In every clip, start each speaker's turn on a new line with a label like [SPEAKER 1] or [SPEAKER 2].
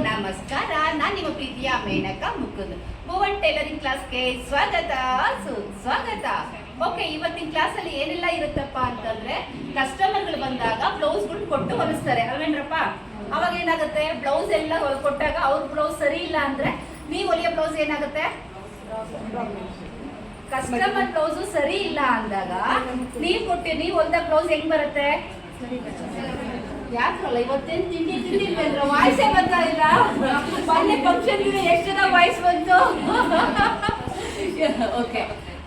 [SPEAKER 1] ನಮಸ್ಕಾರ, ನಾನು ನಿಮ್ಮ ಪ್ರೀತಿಯ ಮೇನಕ ಮುಕುಂದ್. ಭುವನ್ ಟೈಲರಿಂಗ್ ಕ್ಲಾಸ್ಗೆ ಸ್ವಾಗತ ಸುಸ್ವಾಗತ ಓಕೆ, ಇವತ್ತಿನ ಕ್ಲಾಸಲ್ಲಿ ಏನೆಲ್ಲ ಇರುತ್ತಪ್ಪ ಅಂತಂದ್ರೆ, ಕಸ್ಟಮರ್ಗಳು ಬಂದಾಗ ಬ್ಲೌಸ್ಗಳು ಕೊಟ್ಟು ಹೊಲಿಸ್ತಾರೆ, ಅಲ್ವೇನ್ರಪ್ಪ? ಅವಾಗ ಏನಾಗುತ್ತೆ? ಬ್ಲೌಸ್ ಎಲ್ಲ ಕೊಟ್ಟಾಗ ಅವ್ರ ಬ್ಲೌಸ್ ಸರಿ ಇಲ್ಲ ಅಂದ್ರೆ ನೀವು ಹೊಲಿಯೋ ಬ್ಲೌಸ್ ಏನಾಗುತ್ತೆ? ಕಸ್ಟಮರ್ ಬ್ಲೌಸ್ ಸರಿ ಇಲ್ಲ ಅಂದಾಗ ನೀವು ಕೊಟ್ಟಿ, ನೀವು ಹೊಲ್ದ ಬ್ಲೌಸ್ ಹೆಂಗ್ ಬರುತ್ತೆ? ಯಾಕಲ್ಲ ಇವತ್ತೇನು ತಿಂಡಿ ತಿಂದಿಲ್ವೇಂದ್ರ ವಾಯ್ಸೇ ಬರ್ತಾ ಇಲ್ಲ. ಮೊನ್ನೆ ಫಂಕ್ಷನ್ ಎಷ್ಟು ಜನ ವಾಯ್ಸ್ ಬಂತು? ಓಕೆ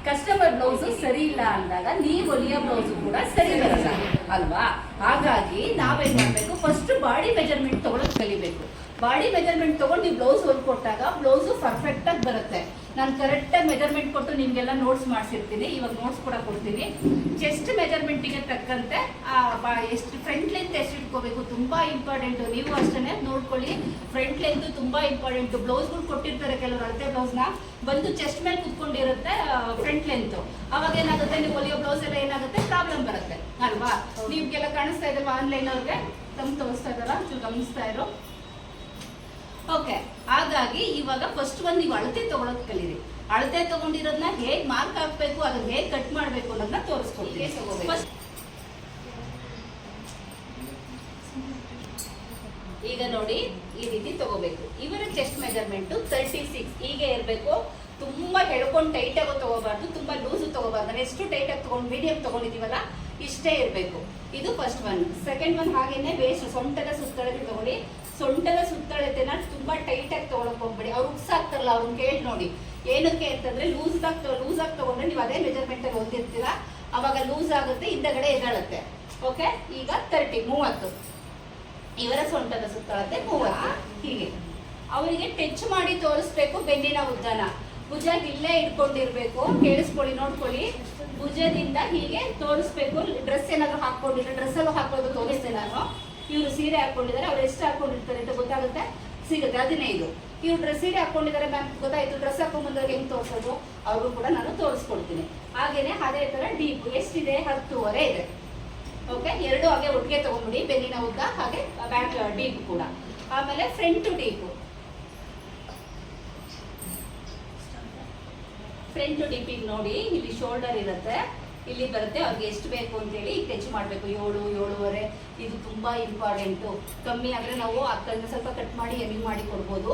[SPEAKER 1] ಕಸ್ಟಮರ್ ಬ್ಲೌಸ್ ಸರಿ ಇಲ್ಲ ಅಂದಾಗ ನೀವು ಹೊಲಿಯೋ ಬ್ಲೌಸ್ ಕೂಡ ಸರಿ ಬರಲ್ಲ. ಅಲ್ವಾ? ಹಾಗಾಗಿ ನಾವೇನ್ ಮಾಡ್ಬೇಕು? ಫಸ್ಟ್ ಬಾಡಿ ಮೆಜರ್ಮೆಂಟ್ ತಗೊಳಕ್ ಕಲಿಬೇಕು. ಬಾಡಿ ಮೆಜರ್ಮೆಂಟ್ ತಗೊಂಡು ನೀವು ಬ್ಲೌಸ್ ಹೊಲ್ಕೊಟ್ಟಾಗ ಬ್ಲೌಸು ಪರ್ಫೆಕ್ಟ್ ಆಗಿ ಬರುತ್ತೆ. ನಾನು ಕರೆಕ್ಟಾಗಿ ಮೆಜರ್ಮೆಂಟ್ ಕೊಟ್ಟು ನಿಮ್ಗೆಲ್ಲ ನೋಟ್ಸ್ ಮಾಡಿಸಿರ್ತೀನಿ. ಇವಾಗ ನೋಟ್ಸ್ ಕೂಡ ಕೊಡ್ತೀನಿ. ಚೆಸ್ಟ್ ಮೆಜರ್ಮೆಂಟಿಗೆ ತಕ್ಕಂತೆ ಎಷ್ಟು ಫ್ರಂಟ್ ಲೆಂತ್ ಎಷ್ಟು ಇಟ್ಕೋಬೇಕು ತುಂಬಾ ಇಂಪಾರ್ಟೆಂಟ್ ನೀವು ಅಷ್ಟೇ ನೋಡ್ಕೊಳ್ಳಿ. ಫ್ರಂಟ್ ಲೆಂತ್ ತುಂಬಾ ಇಂಪಾರ್ಟೆಂಟು ಬ್ಲೌಸ್ಗಳು ಕೊಟ್ಟಿರ್ತಾರೆ ಕೆಲವರು ಅಳತೆ ಬ್ಲೌಸ್ನ ಬಂದು ಚೆಸ್ಟ್ ಮೇಲೆ ಕುತ್ಕೊಂಡಿರುತ್ತೆ ಫ್ರಂಟ್ ಲೆಂತ್ ಅವಾಗ ಏನಾಗುತ್ತೆ? ನೀವು ಹೊಲಿಯೋ ಬ್ಲೌಸ್ ಎಲ್ಲ ಏನಾಗುತ್ತೆ? ಪ್ರಾಬ್ಲಮ್ ಬರುತ್ತೆ. ಅಲ್ವಾ? ನೀವ್ಗೆಲ್ಲ ಕಾಣಿಸ್ತಾ ಇದಲ್ವಾ? ಆನ್ಲೈನ್ ಅವ್ರಿಗೆ? ತಮ್ಮ ತೋರಿಸ್ತಾ ಇದಾರ ಚೂರು ಗಮನಿಸ್ತಾ ಇರೋ? ಓಕೆ ಹಾಗಾಗಿ ಇವಾಗ ಫಸ್ಟ್ ಒಂದು ನೀವು ಅಳತೆ ತಗೊಳಕ್ ಕಲೀರಿ. ಅಳತೆ ತಗೊಂಡಿರೋದನ್ನ ಹೇಗ್ ಮಾರ್ಕ್ ಹಾಕ್ಬೇಕು ಅದನ್ನ ಹೇಗ್ ಕಟ್ ಮಾಡ್ಬೇಕು ಅನ್ನೋದನ್ನ ತೋರಿಸ್ಕೊಡ್ತೀನಿ. ತಗೋಬೇಕು. ಈಗ ನೋಡಿ ಈ ರೀತಿ ತಗೋಬೇಕು. ಇವರ ಚೆಸ್ಟ್ ಮೆಜರ್ಮೆಂಟ್ ತರ್ಟಿ ಸಿಕ್ಸ್ ಹೀಗೆ ಇರಬೇಕು. ತುಂಬಾ ಹೇಳ್ಕೊಂಡು ಟೈಟ್ ಆಗೋ ತಗೋಬಾರ್ದು ತುಂಬಾ ಲೂಸ್ ತಗೋಬಾರ್ದು. ಎಷ್ಟು ಟೈಟ್ ಆಗಿ ತಗೊಂಡು ಮೀಡಿಯಂ ತಗೊಂಡಿದೀವಲ್ಲ ಇಷ್ಟೇ ಇರಬೇಕು. ಇದು ಫಸ್ಟ್ ಒನ್ ಸೆಕೆಂಡ್ ಒನ್ ಹಾಗೇನೆ ವೇಸ್ಟ್ ಸೊಂಟದ ಸುಸ್ತಳಕ್ಕೆ ತಗೊಳ್ಳಿ. ಸೊಂಟದ ಸುತ್ತಳತೆನ ತುಂಬಾ ಟೈಟ್ ಆಗಿ ತಗೊಳಕ್ ಹೋಗ್ಬೇಡಿ. ಅವ್ರು ಉಕ್ಸಾಗ್ತಾರಲ್ಲ ಅವ್ರನ್ನ ಕೇಳಿ ನೋಡಿ. ಏನಕ್ಕೆ ಅಂತಂದ್ರೆ ಲೂಸ್ ಆಗಿ ಲೂಸ್ ಆಗಿ ತಗೊಂಡ್ರೆ ನೀವು ಅದೇ ಮೆಜರ್ಮೆಂಟ್ ಅಲ್ಲಿ ಹೊಂದಿರ್ತೀರಾ? ಅವಾಗ ಲೂಸ್ ಆಗುತ್ತೆ, ಹಿಂದಗಡೆ ಎದಳತ್ತೆ. ಓಕೆ ಈಗ ತರ್ಟಿ ಮೂವತ್ತು. ಇವರ ಸೊಂಟದ ಸುತ್ತಳತೆ ಮೂವತ್ತು. ಹೀಗೆ. ಅವರಿಗೆ ಟಚ್ ಮಾಡಿ ತೋರಿಸ್ಬೇಕು ಬೆನ್ನಿನ ಉದ್ದನ. ಭುಜ ಇಲ್ಲೇ ಇಟ್ಕೊಂಡಿರ್ಬೇಕು. ಕೇಳಿಸ್ಕೊಳ್ಳಿ, ನೋಡ್ಕೊಳ್ಳಿ. ಭುಜದಿಂದ ಹೀಗೆ ತೋರಿಸ್ಬೇಕು. ಡ್ರೆಸ್ ಏನಾದ್ರು ಹಾಕೊಂಡಿದ್ರೆ ಡ್ರೆಸ್ ಅಲ್ಲೂ ಹಾಕೋದು ತೋರಿಸ್ತೆ ನಾನು ಇವರು ಸೀರೆ ಹಾಕೊಂಡಿದ್ದಾರೆ, ಅವ್ರು ಎಷ್ಟು ಹಾಕೊಂಡಿರ್ತಾರೆ ಅಂತ ಗೊತ್ತಾಗುತ್ತೆ? ಸಿಗುತ್ತೆ ಹದಿನೈದು ಇವ್ರು ಡ್ರೆಸ್ ಸೀರೆ ಹಾಕೊಂಡಿದ್ದಾರೆ ಮ್ಯಾಮ್ ಗೊತ್ತಾಯ್ತು ಡ್ರೆಸ್ ಹಾಕೊಂಡ್ಬಂದ್ರೆ ಹೆಂಗೆ ತೋರಿಸೋದು? ಅವ್ರಿಗೂ ಕೂಡ ನಾನು ತೋರಿಸ್ಕೊಡ್ತೀನಿ. ಹಾಗೇನೆ ಅದೇ ತರ ಡೀಪ್ ಎಷ್ಟಿದೆ? ಹತ್ತುವರೆ ಇದೆ. ಓಕೆ ಎರಡು ಹಾಗೆ ಒಟ್ಟಿಗೆ ತಗೊಂಡ್ಬಿಡಿ, ಬೆನ್ನಿನ ಉದ್ದ, ಹಾಗೆ ಬ್ಯಾಕ್ ಡೀಪ್ ಕೂಡ. ಆಮೇಲೆ ಫ್ರಂಟ್ ಡೀಪ್ ಫ್ರಂಟ್ ಡೀಪಿಗೆ ನೋಡಿ, ಇಲ್ಲಿ ಶೋಲ್ಡರ್ ಇರುತ್ತೆ. ಇಲ್ಲಿ ಬರುತ್ತೆ, ಅವ್ರಿಗೆ ಎಷ್ಟು ಬೇಕು ಅಂತೇಳಿ ಟಚ್ ಮಾಡಬೇಕು. ಏಳು, ಏಳುವರೆ, ಇದು ತುಂಬಾ ಇಂಪಾರ್ಟೆಂಟು ಕಮ್ಮಿ ಆದರೆ ನಾವು ಅದನ್ನ ಸ್ವಲ್ಪ ಕಟ್ ಮಾಡಿ ಎಮ್ಮಿ ಮಾಡಿ ಕೊಡ್ಬೋದು.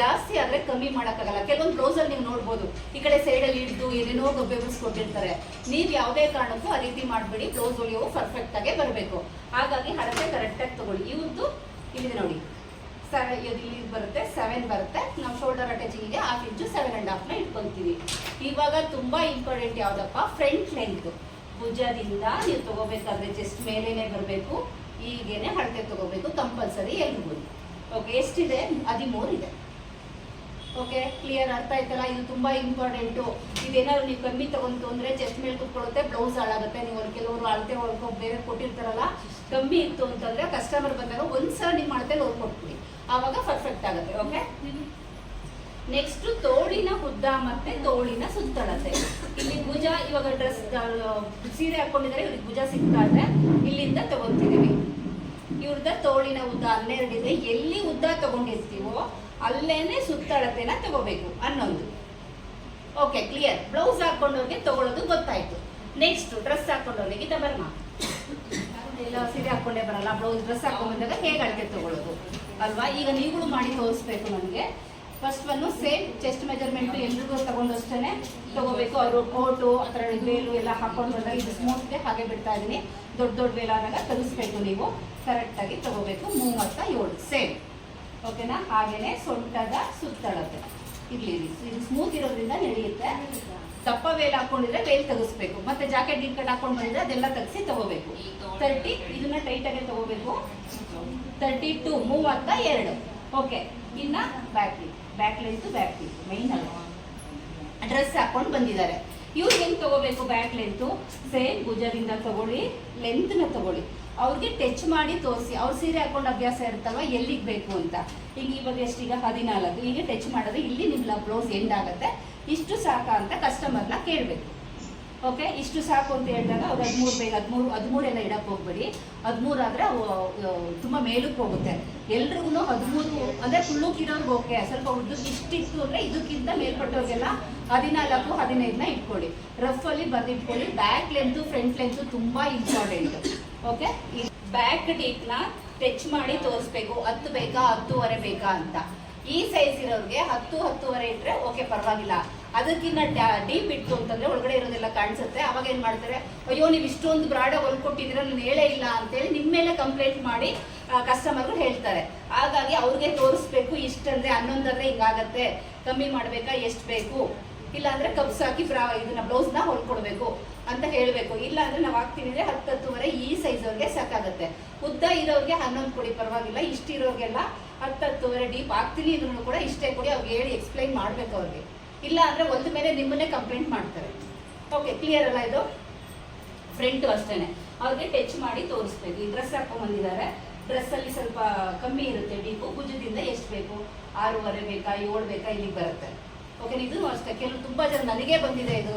[SPEAKER 1] ಜಾಸ್ತಿ ಆದರೆ ಕಮ್ಮಿ ಮಾಡೋಕ್ಕಾಗಲ್ಲ. ಕೆಲವೊಂದು ಬ್ಲೌಸಲ್ಲಿ ನೀವು ನೋಡ್ಬೋದು. ಈ ಕಡೆ ಸೈಡಲ್ಲಿ ಹಿಡಿದು ಏನೇನೋ ಗಬ್ಬೆ ಕೊಟ್ಟಿರ್ತಾರೆ. ನೀವು ಯಾವುದೇ ಕಾರಣಕ್ಕೂ ಆ ರೀತಿ ಮಾಡಬೇಡಿ. ಬ್ಲೌಸ್ ಹೊಲಿಯೋವು ಪರ್ಫೆಕ್ಟ್ ಆಗೇ ಬರಬೇಕು. ಹಾಗಾಗಿ ಹಳತೆ ಕರೆಕ್ಟಾಗಿ ತಗೊಳ್ಳಿ. ಇವತ್ತು ಇಲ್ಲಿದೆ ನೋಡಿ. ಸೆವೆನ್ ಇಲ್ಲಿ ಬರುತ್ತೆ ಸೆವೆನ್ ಬರುತ್ತೆ. ನಾವು ಶೋಲ್ಡರ್ ಅಟ್ಯಾಚಿಂಗಿಗೆ ಹಾಫ್ ಇಂಚು ಸೆವೆನ್ ಅಂಡ್ ಹಾಫ್ನ ಇಟ್ಕೊಂತೀವಿ ಇವಾಗ ತುಂಬಾ ಇಂಪಾರ್ಟೆಂಟ್ ಯಾವುದಪ್ಪ? ಫ್ರಂಟ್ ಲೆಂತ್ ಭುಜದಿಂದ ನೀವು ತಗೋಬೇಕಾದ್ರೆ ಜಸ್ಟ್ ಮೇಲೇನೆ ಬರಬೇಕು ಹೀಗೇನೆ ಹಳತೆ ತಗೋಬೇಕು ಕಂಪಲ್ಸರಿ ಎಲ್ರಿಗೂ. ಓಕೆ ಎಷ್ಟಿದೆ? ಹದಿಮೂರು ಇದೆ. ಓಕೆ ಕ್ಲಿಯರ್ ಅರ್ಥ ಆಯ್ತಲ್ಲ? ಇದು ತುಂಬಾ ಇಂಪಾರ್ಟೆಂಟು ಇದೇನಾದ್ರು ನೀವು ಕಮ್ಮಿ ತಗೊಂತು ಅಂದ್ರೆ ಚೆಸ್ಟ್ ಮೇಲೆ ಕುತ್ಕೊಳ್ಳುತ್ತೆ ಬ್ಲೌಸ್ ಹಾಳಾಗುತ್ತೆ. ನೀವು ಕೆಲವರು ಅಳತೆ ಹೊಳ್ಕೊ ಬೇರೆ ಕೊಟ್ಟಿರ್ತಾರಲ್ಲ, ಕಮ್ಮಿ ಇತ್ತು ಅಂತಂದ್ರೆ ಕಸ್ಟಮರ್ ಬಂದಾಗ ಒಂದ್ಸಲ ನಿಮ್ಮ ಅಳತೆ ಹೊಲ್ಕೊಟ್ಬಿಡಿ ಆವಾಗ ಪರ್ಫೆಕ್ಟ್ ಆಗುತ್ತೆ, ಓಕೆ? ನೆಕ್ಸ್ಟ್ ತೋಳಿನ ಉದ್ದ ಮತ್ತೆ ತೋಳಿನ ಸುತ್ತಳತೆ. ಇಲ್ಲಿ ಭುಜ, ಇವಾಗ ಡ್ರೆಸ್ ಸೀರೆ ಹಾಕೊಂಡಿದ್ದಾರೆ, ಇವ್ರಿಗೆ ಭುಜ ಸಿಗ್ತಾ ಇದೆ. ಇಲ್ಲಿಂದ ತಗೊಂತಿದೀವಿ ಇವ್ರದ ತೋಳಿನ ಉದ್ದ ಹನ್ನೆರಡಿದೆ. ಎಲ್ಲಿ ಉದ್ದ ತಗೊಂಡಿರ್ತೀವೋ ಅಲ್ಲೇನೆ ಸುತ್ತಳತೆನ ತಗೋಬೇಕು ಅನ್ನೊಂದು. ಓಕೆ ಕ್ಲಿಯರ್ ಬ್ಲೌಸ್ ಹಾಕೊಂಡವ್ರಿಗೆ ತಗೊಳ್ಳೋದು ಗೊತ್ತಾಯ್ತು. ನೆಕ್ಸ್ಟ್ ಡ್ರೆಸ್ ಹಾಕೊಂಡವ್ರಿಗೆ ಇದ ಬರ್ಮ. ಎಲ್ಲ ಸೀರೆ ಹಾಕೊಂಡೇ ಬರಲ್ಲ ಬ್ಲೌಸ್ ಡ್ರೆಸ್ ಹಾಕೊಂಡ್ ಬಂದಾಗ ಹೇಗೆ ಅಳತೆ ತಗೊಳ್ಳೋದು ಅಲ್ವಾ? ಈಗ ನೀವುಗಳು ಮಾಡಿ ತೋರಿಸ್ಬೇಕು ನನಗೆ ಫಸ್ಟ್ ಒನ್ನು ಸೇಮ್ ಚೆಸ್ಟ್ ಮೆಜರ್ಮೆಂಟ್ ಎಲ್ರಿಗೂ ತಗೊಂಡಷ್ಟೇ ತಗೋಬೇಕು. ಅವರು ಕೋಟು ಥರ ವೇಲು ಎಲ್ಲ ಹಾಕೊಂಡು ಬಂದಾಗ ಇದು ಸ್ಮೂತ್ಗೆ ಹಾಗೆ ಬಿಡ್ತಾ ಇದ್ದೀನಿ. ದೊಡ್ಡ ದೊಡ್ಡ ವೇಲಾದಾಗ ಆದಾಗ ತೆಗಿಸ್ಬೇಕು ನೀವು. ಕರೆಕ್ಟಾಗಿ ತಗೋಬೇಕು. ಮೂವತ್ತ ಏಳು ಸೇಮ್ ಓಕೆನಾ? ಹಾಗೇನೆ ಸೊಂಟದ ಸುತ್ತಳತೆ ಇರಲಿ. ಇದು ಸ್ಮೂತ್ ಇರೋದ್ರಿಂದ ನಡೆಯುತ್ತೆ ದಪ್ಪ ವೇಲ್ ಹಾಕೊಂಡಿದ್ರೆ ವೇಲ್ ತೆಗಿಸ್ಬೇಕು. ಮತ್ತೆ ಜಾಕೆಟ್ ಗಿನ್ ಕಟ್ ಹಾಕೊಂಡು ಬಂದಿದ್ರೆ ಅದೆಲ್ಲ ತೆಗಿಸಿ ತಗೋಬೇಕು. ತರ್ಟಿ ಇದನ್ನ ಟೈಟ್ ಆಗಿ ತಗೋಬೇಕು. ತರ್ಟಿ ಟು ಮೂವತ್ತ ಎರಡು. ಓಕೆ, ಇನ್ನ back back length back main ಅಲ್ಲ. ಡ್ರೆಸ್ ಹಾಕೊಂಡು ಬಂದಿದ್ದಾರೆ. ಇವ್ರು ಹೆಂಗ್ ತಗೋಬೇಕು ಬ್ಯಾಕ್ ಲೆಂತ್ ಸೇಮ್ ಭುಜದಿಂದ ತಗೊಳ್ಳಿ ಲೆಂತ್ನ ತಗೊಳ್ಳಿ. ಅವ್ರಿಗೆ ಟಚ್ ಮಾಡಿ ತೋರಿಸಿ. ಅವ್ರ ಸೀರೆ ಹಾಕೊಂಡು ಅಭ್ಯಾಸ ಇರುತ್ತಲ್ವ? ಎಲ್ಲಿಗೆ ಬೇಕು ಅಂತ. ಈಗ ಇವಾಗ ಎಷ್ಟೀಗ ಹದಿನಾಲ್ಕು. ಈಗ ಟಚ್ ಮಾಡಿದ್ರೆ ಇಲ್ಲಿ ನಿಮ್ಮ ಬ್ಲೌಸ್ ಎಂಡ್ ಆಗುತ್ತೆ. ಇಷ್ಟು ಸಾಕ ಅಂತ ಕಸ್ಟಮರ್ನ ಕೇಳಬೇಕು. ಓಕೆ ಇಷ್ಟು ಸಾಕು ಅಂತ ಹೇಳಿದಾಗ ಅವ್ರು ಹದಿಮೂರು ಬೇಗ ಹದಿಮೂರು ಹದಿಮೂರೆಲ್ಲ ಇಡಕ್ಕೆ ಹೋಗ್ಬೇಡಿ. ಹದಿಮೂರು ಆದರೆ ಅವು ಅವು ತುಂಬ ಮೇಲಕ್ಕೆ ಹೋಗುತ್ತೆ. ಎಲ್ರಿಗೂ ಹದಿಮೂರು ಅಂದರೆ ಫುಲ್ಲುಕ್ಕಿರೋರ್ಗೆ ಓಕೆ ಸ್ವಲ್ಪ ಉದ್ದಕ್ಕೆ ಇಷ್ಟಿತ್ತು ಅಂದರೆ ಇದಕ್ಕಿಂತ ಮೇಲ್ಪಟ್ಟವ್ರಿಗೆಲ್ಲ ಹದಿನಾಲ್ಕು ಹದಿನೈದನ್ನ ಇಟ್ಕೊಳ್ಳಿ. ರಫಲ್ಲಿ ಬಂದಿಟ್ಕೊಳ್ಳಿ ಬ್ಯಾಕ್ ಲೆಂತು ಫ್ರಂಟ್ ಲೆಂತು ತುಂಬ ಇಂಪಾರ್ಟೆಂಟ್ ಓಕೆ? ಈ ಬ್ಯಾಕ್ ಡೀಪ್ನ ಟಚ್ ಮಾಡಿ ತೋರಿಸ್ಬೇಕು. ಹತ್ತು ಬೇಕಾ, ಹತ್ತುವರೆ ಬೇಕಾ ಅಂತ. ಈ ಸೈಜ್ ಇರೋರಿಗೆ ಹತ್ತು, ಹತ್ತುವರೆ ಇಟ್ರೆ ಓಕೆ, ಪರವಾಗಿಲ್ಲ. ಅದಕ್ಕಿಂತ ಡೀಪ್ ಇಟ್ಟು ಅಂತಂದ್ರೆ ಒಳಗಡೆ ಇರೋದೆಲ್ಲ ಕಾಣಿಸುತ್ತೆ. ಅವಾಗ ಏನ್ ಮಾಡ್ತಾರೆ, ಅಯ್ಯೋ, ನೀವು ಇಷ್ಟೊಂದು ಬ್ರಾಡ ಹೊಲ್ಕೊಟ್ಟಿದ್ದೀರ ನಾನು ಹೇಳೇ ಇಲ್ಲ ಅಂತೇಳಿ ನಿಮ್ಮ ಮೇಲೆ ಕಂಪ್ಲೇಂಟ್ ಮಾಡಿ ಕಸ್ಟಮರ್ಗಳು ಹೇಳ್ತಾರೆ. ಹಾಗಾಗಿ ಅವ್ರಿಗೆ ತೋರಿಸ್ಬೇಕು ಇಷ್ಟಂದ್ರೆ ಹನ್ನೊಂದಾದ್ರೆ ಹಿಂಗಾಗತ್ತೆ. ಕಮ್ಮಿ ಮಾಡ್ಬೇಕಾ, ಎಷ್ಟು ಬೇಕು? ಇಲ್ಲಾಂದ್ರೆ ಕಪ್ಸ್ ಹಾಕಿ ಬ್ರಾ, ಇದನ್ನ ಬ್ಲೌಸ್ನ ಹೊಲ್ಕೊಡ್ಬೇಕು. ಅಂತ ಹೇಳಬೇಕು. ಇಲ್ಲ ಅಂದ್ರೆ ನಾವು ಹಾಕ್ತೀವಿ ಅಂದ್ರೆ ಹತ್ತು ಹತ್ತುವರೆ ಈ ಸೈಜ್ ಅವ್ರಿಗೆ ಸಾಕಾಗುತ್ತೆ ಉದ್ದ ಇರೋರಿಗೆ ಹನ್ನೊಂದು ಕೊಡಿ, ಪರವಾಗಿಲ್ಲ. ಇಷ್ಟಿರೋರಿಗೆಲ್ಲ ಹತ್ತು ಹತ್ತುವರೆ ಡೀಪ್ ಹಾಕ್ತೀನಿ ಇದ್ರೂ ಕೂಡ ಇಷ್ಟೇ ಕೊಡಿ ಅವ್ರಿಗೆ ಹೇಳಿ ಎಕ್ಸ್ಪ್ಲೈನ್ ಮಾಡ್ಬೇಕು ಅವ್ರಿಗೆ. ಇಲ್ಲ ಅಂದ್ರೆ ಒಂದು ಮೇಲೆ ನಿಮ್ಮನ್ನೇ ಕಂಪ್ಲೇಂಟ್ ಮಾಡ್ತಾರೆ. ಓಕೆ ಕ್ಲಿಯರ್ ಅಲ್ಲ ಇದು? ಫ್ರಂಟು ಅಷ್ಟೇನೆ. ಅವ್ರಿಗೆ ಟಚ್ ಮಾಡಿ ತೋರಿಸ್ಬೇಕು. ಈ ಡ್ರೆಸ್ ಹಾಕೊಂಡ್ಬಂದಿದ್ದಾರೆ ಡ್ರೆಸ್ಸಲ್ಲಿ ಸ್ವಲ್ಪ ಕಮ್ಮಿ ಇರುತ್ತೆ ಡೀಪು ಭುಜದಿಂದ ಎಷ್ಟು ಬೇಕು? ಆರೂವರೆ ಬೇಕಾ, ಏಳು ಬೇಕಾ, ಇಲ್ಲಿಗೆ ಬರುತ್ತೆ. ಓಕೆ ಇದು ಅಷ್ಟೇ ಕೆಲವು ತುಂಬ ಜನ ನನಗೆ ಬಂದಿದೆ ಇದು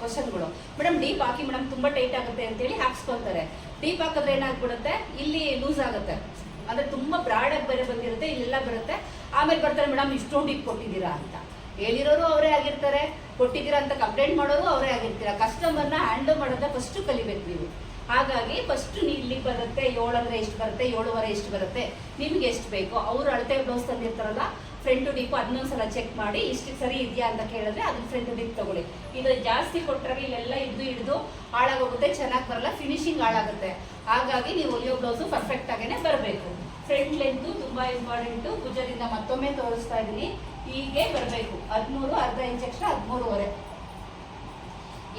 [SPEAKER 1] ಕ್ವಶನ್ಗಳು ಮೇಡಮ್ ಡೀಪ್ ಹಾಕಿ ಮೇಡಮ್ ತುಂಬಾ ಟೈಟ್ ಆಗುತ್ತೆ ಅಂತೇಳಿ ಹಾಕ್ಸ್ಕೊಳ್ತಾರೆ ಡೀಪ್ ಹಾಕಿದ್ರೆ ಏನಾಗ್ಬಿಡುತ್ತೆ? ಇಲ್ಲಿ ಲೂಸ್ ಆಗುತ್ತೆ. ಅಂದ್ರೆ ತುಂಬಾ ಬ್ರಾಡ್ ಆಗಿ ಬೇರೆ ಬಂದಿರುತ್ತೆ, ಇಲ್ಲೆಲ್ಲ ಬರುತ್ತೆ. ಆಮೇಲೆ ಬರ್ತಾರೆ ಮೇಡಮ್ ಇಷ್ಟೊಂದು ಡೀಪ್ ಕೊಟ್ಟಿದ್ದೀರಾ ಅಂತ. ಹೇಳಿರೋರು ಅವರೇ ಆಗಿರ್ತಾರೆ. ಕೊಟ್ಟಿದ್ದೀರಾ ಅಂತ ಕಂಪ್ಲೇಂಟ್ ಮಾಡೋರು ಅವರೇ ಆಗಿರ್ತೀರ. ಕಸ್ಟಮರ್ನ ಹ್ಯಾಂಡಲ್ ಮಾಡೋದ ಫಸ್ಟ್ ಕಲಿಬೇಕು ನೀವು. ಹಾಗಾಗಿ ಫಸ್ಟ್ ಇಲ್ಲಿ ಬರುತ್ತೆ ಏಳು ಅಂದರೆ ಎಷ್ಟು ಬರುತ್ತೆ, ಏಳುವರೆ ಎಷ್ಟು ಬರುತ್ತೆ, ನಿಮ್ಗೆ ಎಷ್ಟು ಬೇಕು? ಅವ್ರು ಅಳತೆ ಬ್ಲೌಸ್ ತಂದಿರ್ತಾರಲ್ಲ ಫ್ರಂಟ್ ಡಿಪ್ ಅದನ್ನೊಂದು ಸಲ ಚೆಕ್ ಮಾಡಿ, ಇಷ್ಟು ಸರಿ ಇದೆಯಾ ಅಂತ ಕೇಳಿದ್ರೆ ಅದನ್ನ ಫ್ರಂಟ್ ಡಿಪ್ ತಗೊಳ್ಳಿ. ಇದು ಜಾಸ್ತಿ ಕೊಟ್ಟರೆ ಇಲ್ಲೆಲ್ಲ ಹಿಡಿದು ಹಿಡಿದು ಹಾಳಾಗೋಗುತ್ತೆ, ಚೆನ್ನಾಗಿ ಬರಲ್ಲ ಫಿನಿಶಿಂಗ್ ಹಾಳಾಗುತ್ತೆ. ಹಾಗಾಗಿ ನೀವು ಒಲಿಯೋ ಬ್ಲೌಸು ಪರ್ಫೆಕ್ಟ್ ಆಗೇನೆ ಬರಬೇಕು. ಫ್ರಂಟ್ ಲೆಂತು ತುಂಬಾ ಇಂಪಾರ್ಟೆಂಟು ಭುಜದಿಂದ ಮತ್ತೊಮ್ಮೆ ತೋರಿಸ್ತಾ ಇದ್ದೀನಿ ಹೀಗೆ ಬರಬೇಕು. ಹದಿಮೂರು, ಅರ್ಧ ಇಂಚ್ ಎಕ್ಸ್ಟ್ರಾ ಹದಿಮೂರುವರೆ.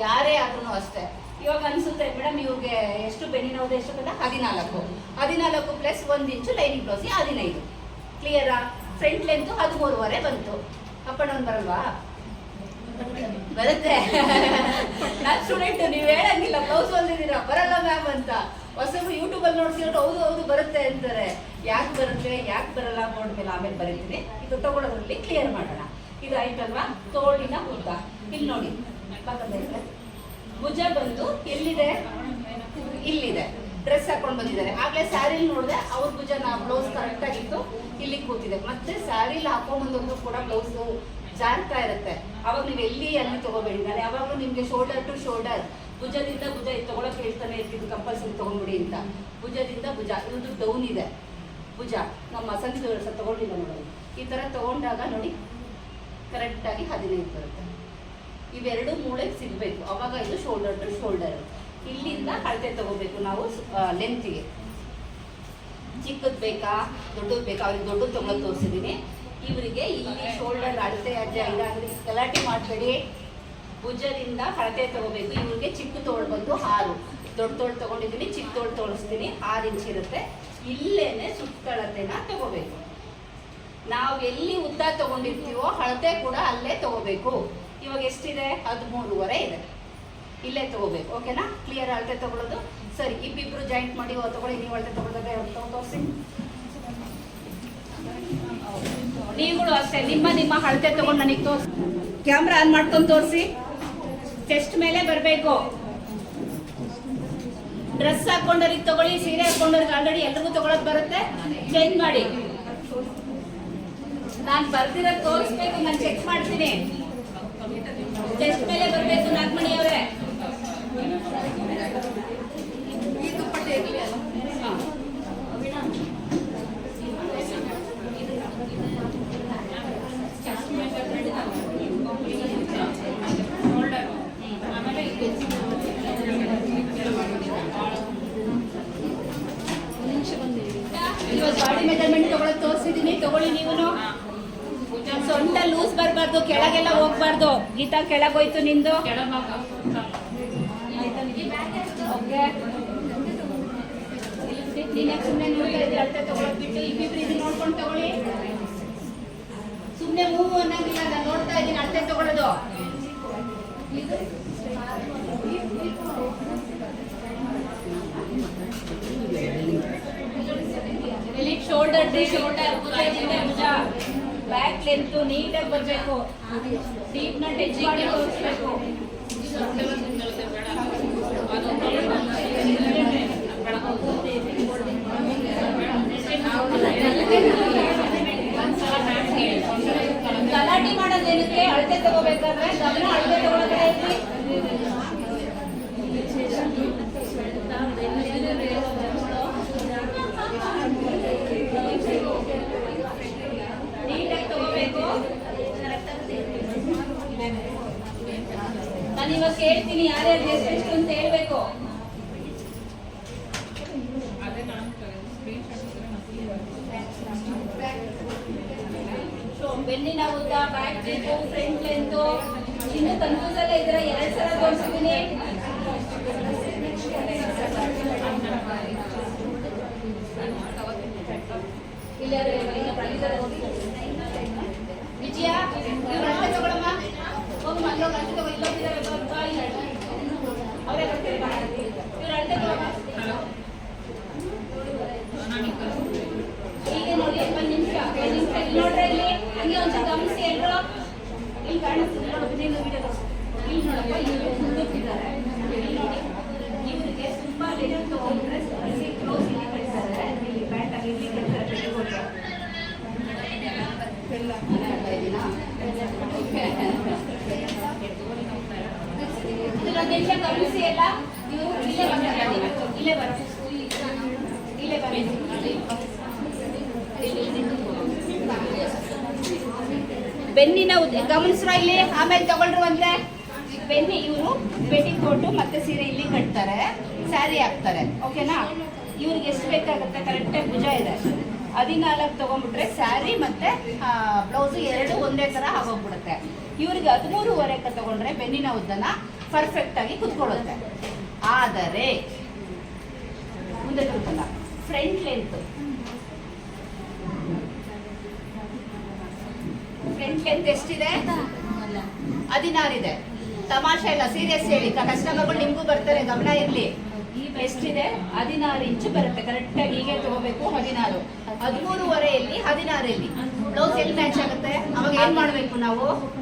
[SPEAKER 1] ಯಾರೇ ಆದ್ರೂ ಅಷ್ಟೇ. ಇವಾಗ ಅನ್ಸುತ್ತೆ, ಮೇಡಮ್, ಇವ್ರಿಗೆ ಎಷ್ಟು ಬೆನ್ನಿನ ಎಷ್ಟು ಬಂದ ಹದಿನಾಲ್ಕು. ಹದಿನಾಲ್ಕು ಪ್ಲಸ್ ಒಂದು ಇಂಚು ಲೈನಿಂಗ್ ಬ್ಲೌಸ್ ಹದಿನೈದು. ಕ್ಲಿಯರಾ ಫ್ರಂಟ್ ಲೆಂತ್ ಹದಿಮೂರುವರೆ ಬಂತು. ಅಪ್ ಡೌನ್ ಬರಲ್ವಾ? ಬರುತ್ತೆ. ಸ್ಟೂಡೆಂಟ್ ನೀವು ಹೇಳಂಗಿಲ್ಲ ಬ್ಲೌಸ್ ಬಂದಿದ್ದೀರಾ ಬರಲ್ಲ ಮ್ಯಾಮ್ ಅಂತ. ಹೊಸ ಯೂಟ್ಯೂಬ್ ಅಲ್ಲಿ ನೋಡ್ತಿರೋ ಹೌದು ಹೌದು, ಬರುತ್ತೆ ಅಂತಾರೆ. ಯಾಕೆ ಬರುತ್ತೆ, ಯಾಕೆ ಬರಲ್ಲ ಬೋರ್ಡ್ ಮೇಲೆ ಆಮೇಲೆ ಬರೀತೀನಿ. ಇದು ತಗೊಳ್ಳೋದ್ರಲ್ಲಿ ಕ್ಲಿಯರ್ ಮಾಡೋಣ. ಇದು ಆಯ್ತಲ್ವಾ? ತೋಳಿನ ಉದ್ದ ಇಲ್ಲಿ ನೋಡಿ. ಭುಜ ಬಂದು ಎಲ್ಲಿದೆ? ಇಲ್ಲಿದೆ. ಡ್ರೆಸ್ ಹಾಕೊಂಡು ಬಂದಿದ್ದಾರೆ. ಆಗ್ಲೇ ಸ್ಯಾರಿ ನೋಡಿದೆ, ಅವ್ರ ಭುಜ ನಾ ಬ್ಲೌಸ್ ಕರೆಕ್ಟ್ ಆಗಿತ್ತು ಇಲ್ಲಿ ಕೂತಿದೆ. ಮತ್ತೆ ಸ್ಯಾರಿಲಿ ಹಾಕೊಂಡ್ ಬಂದವ್ರು ಕೂಡ ಬ್ಲೌಸ್ ಜಾರ್ತಾ ಇರುತ್ತೆ. ಅವಾಗ ನೀವು ಎಲ್ಲಿ ಅಲ್ಲಿ ತಗೋಬೇಡಿ. ನಾನು ಯಾವಾಗಲೂ ನಿಮ್ಗೆ ಶೋಲ್ಡರ್ ಟು ಶೋಲ್ಡರ್ ಭುಜದಿಂದ ಭುಜ ಇದು ತಗೊಳಕ್ ಹೇಳ್ತಾನೆ ಇರ್ತಿದ್ದು ಕಂಪಲ್ಸರಿ ತಗೊಂಡ್ಬಿಡಿ ಅಂತ. ಭುಜದಿಂದ ಭುಜ ಇದು ಡೌನ್ ಇದೆ. ಭುಜ, ನಮ್ಮ ಸಂಜೆ ಸಹ ತಗೊಂಡಿಲ್ಲ ನೋಡಿ. ಈ ತರ ತಗೊಂಡಾಗ ನೋಡಿ ಕರೆಕ್ಟಾಗಿ ಹದಿನೈದು ಬರುತ್ತೆ. ಇವೆರಡು ಮೂಳೆಗೆ ಸಿಗಬೇಕು. ಅವಾಗ ಇದು ಶೋಲ್ಡರ್ ಟು ಶೋಲ್ಡರ್ ಇಲ್ಲಿಂದ ಅಳತೆ ತಗೋಬೇಕು ನಾವು ಲೆಂತಿಗೆ ಚಿಕ್ಕದ್ ಬೇಕಾ, ದೊಡ್ಡದ್ ಬೇಕಾ, ಅವ್ರಿಗೆ ದೊಡ್ಡದು ತಗೊಂಡು ತೋರಿಸಿದೀನಿ. ಇವರಿಗೆ ಇಲ್ಲಿ ಶೋಲ್ಡರ್ ಅಳತೆ, ಅಜ್ಜ ಅಂದ್ರೆ ಗಲಾಟೆ ಮಾಡಬೇಡಿ. ಭುಜದಿಂದ ಅಳತೆ ತಗೋಬೇಕು. ಇವ್ರಿಗೆ ಚಿಕ್ಕ ತೋಳು ಬಂದು ಆರು. ದೊಡ್ಡ ತೋಳು ತಗೊಂಡಿದ್ದೀನಿ ಚಿಕ್ಕ ತೋಳು ತೋರಿಸ್ತೀನಿ. ಆರು ಇಂಚ್ ಇರುತ್ತೆ. ಇಲ್ಲೇನೆ ಸುತ್ತಳತೆನ ತಗೋಬೇಕು. ನಾವು ಎಲ್ಲಿ ಉದ್ದ ತಗೊಂಡಿರ್ತೀವೋ ಅಳತೆ ಕೂಡ ಅಲ್ಲೇ ತಗೋಬೇಕು. ಇವಾಗ ಎಷ್ಟಿದೆ? ಹದಿಮೂರುವರೆ ಇದೆ. ಇಲ್ಲೇ ತಗೋಬೇಕು. ಓಕೆನಾ ಕ್ಲಿಯರ್ ಅಳತೆ ತಗೊಳ್ಳೋದು ಸರಿ, ಇಬ್ಬಿಬ್ರು ಜಾಯಿಂಟ್ ಮಾಡಿ ತಗೊಳ್ಳಿ, ನೀವು ಅಳತೆ ತಗೊಂಡ್ ತೋರಿಸಿ ನೀವುಗಳು ಅಷ್ಟೇ, ನಿಮ್ಮ ನಿಮ್ಮ ಅಳತೆ ತಗೊಂಡು ನನಗೆ ತೋರಿಸಿ. ಕ್ಯಾಮ್ರಾ ಆನ್ ಮಾಡ್ಕೊಂಡು ತೋರಿಸಿ. ಚೆಸ್ಟ್ ಮೇಲೆ ಬರಬೇಕು. ಡ್ರೆಸ್ ಹಾಕೊಂಡವ್ರಿಗೆ ತಗೊಳ್ಳಿ, ಸೀರೆ ಹಾಕೊಂಡವ್ರಿಗೆ ಆಲ್ರೆಡಿ ಎಲ್ರಿಗೂ ತಗೊಳಕ್ ಬರುತ್ತೆ. ಚೇಂಜ್ ಮಾಡಿ. ನಾನು ಬರ್ದಿರೋದು ತೋರಿಸ್ಬೇಕು, ನಾನು ಚೆಕ್ ಮಾಡ್ತೀನಿ ಚೆಸ್ಟ್ ಮೇಲೆ ಬರಬೇಕು ನಾಗಮಣಿ ಅವರೇ ಇವಾಗ ಬಾಡಿ ಮೆಜರ್ಮೆಂಟ್ ತಗೊಳಕ್ ತೋರಿಸಿದೀನಿ ತಗೊಳ್ಳಿ ನೀವು ಸೊಂಟ ಲೂಸ್ ಬರಬಾರ್ದು ಕೆಳಗೆಲ್ಲ ಹೋಗ್ಬಾರ್ದು ಗೀತಾ ಕೆಳಗೋಯ್ತು ನಿಂದು? ನೀನೇ ಸುಮ್ಮನೆ ನೋಡ್ತಾ ನೋಡ್ಕೊಂಡು ತಗೊಳ್ಳಿ. ಸುಮ್ಮನೆ ಅನ್ನಂಗಿಲ್ಲ, ನಾನು ನೋಡ್ತಾ ಇದ್ದೀನಿ, ಅಳತೆ ತಗೊಳ್ಳೋದು ಶೋಲ್ಡರ್ ಶೋಲ್ಡರ್ ಬ್ಯಾಕ್ ಲೆಂತ್ ನೀಟಾಗಿ ಬರಬೇಕು ಡೀಪ್ನ ಟಚ್ ಮಾಡಿ ತೋರಿಸ್ಬೇಕು ಗಲಾಟೆ ಮಾಡೋದೇನಕ್ಕೆ ಅಳತೆ ತಗೋಬೇಕಾದ್ರೆ, ಗಮನ ಅಳತೆ ತಗೊಳಕ್ಕೆ ಐತಿ ನೀಟಾಗಿ ತಗೋಬೇಕು ನಾನು ಇವಾಗ ಕೇಳ್ತೀನಿ ಯಾರ್ಯಾರು ಎಷ್ಟೆಷ್ಟು ಅಂತ ಹೇಳ್ಬೇಕು. ಬೆನ್ನಿನ ಉದ್ದ ಬ್ಯಾಕ್ ಡೀಪು ಫ್ರಂಟ್ ಲೆಂತು ಇನ್ನು ಕನ್ಫ್ಯೂಸ್ ಅಲ್ಲ ಇದ್ರ ಎರಡ್ ಸಲ ತೋರಿಸಿದ್ದೀನಿ ಇಲ್ಲ ಹೋಗಿ. ವಿಜಯ ಇವ್ರ ಅಳತೆ ತಗೊಳಮ್ಮ. ಹೋಗಮ್ಮ ಅಲ್ಲೋಗಿ ಅಳತೆ ತಗೋ ಇಲ್ಲೋಗಿದ್ದಾರೆ ಬಾ ಇಲ್ಲಿ ಅವರೇ ಬರ್ತಾರೆ ಇವ್ರ ಅಳತೆ ಈಗ ನಿಮಿಷ, ಒಂದು ನಿಮಿಷ. ಇಲ್ಲಿ ನೋಡ್ರೆ, ಇಲ್ಲಿ ಹಂಗೆ ಒಂದ್ಸಲ ಗಮನಿಸಿ ಎಲ್ರು. ಇಲ್ಲಿ ನೀನು ವಿಡಿಯೋ ಇಲ್ಲಿ ಇಲ್ಲಿ ಮುಂದಕ್ಕಿದ್ದಾರೆ ಇಲ್ಲಿ ನೋಡಿ, ಇವರಿಗೆ ತುಂಬಾ ಲೆಂತ್ ತಗೊಂಡ್ರೆ ಕ್ಲೋಸ್ ಇಲ್ಲಿ ಕಟ್ತಾರೆ ಇಲ್ಲಿ ಪ್ಯಾಂಟ್ ಆಗಿ ಇಲ್ಲಿ ಕಟ್ತಾರೆ ನಿಮಿಷ ಗಮನಿಸಿ ಎಲ್ಲ. ಇವರು ಇಲ್ಲೇ ಬರ್ತಾರೆ ಇಲ್ಲೇ ಬರ್ತಾರೆ ಇಲ್ಲೇ ಬರ್ತಾರೆ ಬೆನ್ನಿನ ಗಮನಿಸ್ರ ಇಲ್ಲಿ. ಆಮೇಲೆ ಅಂದ್ರೆ ಬೆನ್ನಿ ಇವರು ಬೆಟ್ಟಿ ಕೊಟ್ಟು ಮತ್ತೆ ಸೀರೆ ಇಲ್ಲಿ ಕಟ್ತಾರೆ. ಸ್ಯಾರಿ ಹಾಕ್ತಾರೆ. ಓಕೆನಾ? ಇವ್ರಿಗೆ ಎಷ್ಟು ಬೇಕಾಗುತ್ತೆ? ಕರೆಕ್ಟಾಗಿ ಭುಜ ಇದೆ. ಹದಿನಾಲ್ಕು ತಗೊಂಡ್ಬಿಟ್ರೆ ಸ್ಯಾರಿ ಮತ್ತೆ ಬ್ಲೌಸು ಎರಡು ಒಂದೇ ಥರ ಆಗೋಗ್ಬಿಡುತ್ತೆ. ಇವ್ರಿಗೆ ಹದಿಮೂರುವರೆಗೆ ತಗೊಂಡ್ರೆ ಬೆನ್ನಿನ ಉದ್ದನ. ಪರ್ಫೆಕ್ಟ್ ಆಗಿ ಕುತ್ಕೊಳ್ಳುತ್ತೆ. ಆದರೆ, ಮುಂದೆ ತಿಳ್ಕೊಂಡ ಫ್ರಂಟ್ ಲೆಂತ್ ಫ್ರಂಟ್ ಲೆಂತ್ ಎಷ್ಟಿದೆ? ಹದಿನಾರಿದೆ. ತಮಾಷೆ ಇಲ್ಲ ಸೀರಿಯಸ್ ಹೇಳಿ. ಕಸ್ಟಮರ್ಗಳು ನಿಮಗೂ ಬರ್ತಾರೆ, ಗಮನ ಇರಲಿ. ಎಷ್ಟಿದೆ? ಹದಿನಾರು ಇಂಚು ಬರುತ್ತೆ. ಕರೆಕ್ಟ್ ಆಗಿ ಹೀಗೆ ತಗೋಬೇಕು, ಹದಿನಾರು. ಹದಿಮೂರುವರೆಯಲ್ಲಿ ಹದಿನಾರಲ್ಲಿ. ಬ್ಲೌಸ್ ಎಲ್ಲಿ ಮ್ಯಾಚ್ ಆಗುತ್ತೆ? ಅವಾಗ ಏನ್ ಮಾಡ್ಬೇಕು ನಾವು?